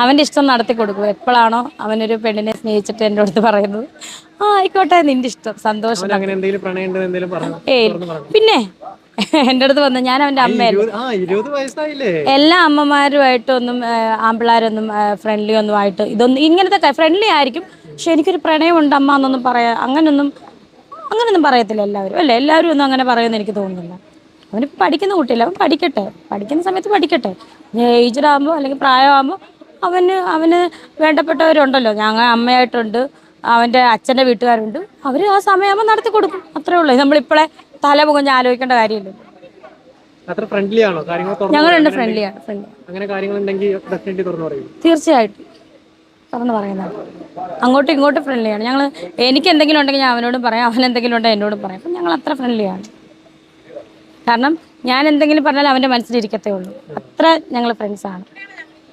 അവന്റെ ഇഷ്ടം നടത്തി കൊടുക്കും. എപ്പോഴാണോ അവനൊരു പെണ്ണിനെ സ്നേഹിച്ചിട്ട് എന്റെ അടുത്ത് പറയുന്നത്. ആ ആയിക്കോട്ടെ നിന്റെ ഇഷ്ടം. സന്തോഷം. ഏയ് പിന്നെ എന്റെ അടുത്ത് വന്ന് ഞാൻ അവന്റെ അമ്മയല്ലേ വയസ്സായില്ലേ? എല്ലാ അമ്മമാരുമായിട്ടൊന്നും ആമ്പിള്ളാരൊന്നും ഫ്രണ്ട്ലി ഒന്നും ആയിട്ട് ഇതൊന്നും ഇങ്ങനത്തെ ഫ്രണ്ട്ലി ആയിരിക്കും. പക്ഷെ എനിക്കൊരു പ്രണയമുണ്ട് അമ്മ എന്നൊന്നും പറയാ അങ്ങനൊന്നും അങ്ങനൊന്നും പറയത്തില്ല എല്ലാവരും. അല്ലേ? എല്ലാവരും ഒന്നും അങ്ങനെ പറയുമെന്ന് എനിക്ക് തോന്നുന്നില്ല. അവനിപ്പോൾ പഠിക്കുന്ന കുട്ടിയല്ല? അവൻ പഠിക്കട്ടെ. പഠിക്കുന്ന സമയത്ത് പഠിക്കട്ടെ. ഏജ്ഡ് ആകുമ്പോൾ അല്ലെങ്കിൽ പ്രായമാകുമ്പോൾ അവന് അവന് വേണ്ടപ്പെട്ടവരുണ്ടല്ലോ. ഞങ്ങൾ അമ്മയായിട്ടുണ്ട്. അവന്റെ അച്ഛന്റെ വീട്ടുകാരുണ്ട്. അവർ ആ സമയമാകുമ്പോൾ നടത്തി കൊടുക്കും. അത്രേ ഉള്ളൂ. നമ്മളിപ്പോഴേ തല പുകഞ്ഞ് ആലോചിക്കേണ്ട കാര്യമില്ല. അത്ര ഫ്രണ്ട്ലി ആണോ? ഞങ്ങൾ രണ്ട് ഫ്രണ്ട്ലി അങ്ങനെ പറയും. തീർച്ചയായിട്ടും. തുറന്ന് പറയുന്നതാണ് അങ്ങോട്ടും ഇങ്ങോട്ടും ഫ്രണ്ട്ലിയാണ് ഞങ്ങൾ എനിക്ക് എന്തെങ്കിലും ഉണ്ടെങ്കിൽ ഞാൻ അവനോടും പറയാം. അവൻ എന്തെങ്കിലും ഉണ്ടെങ്കിൽ എന്നോടും പറയാം. അപ്പം ഞങ്ങൾ അത്ര ഫ്രണ്ട്ലിയാണ് കാരണം ഞാൻ എന്തെങ്കിലും പറഞ്ഞാൽ അവന്റെ മനസ്സിലിരിക്കത്തേ ഉള്ളൂ. അത്ര ഞങ്ങൾ ഫ്രണ്ട്സാണ്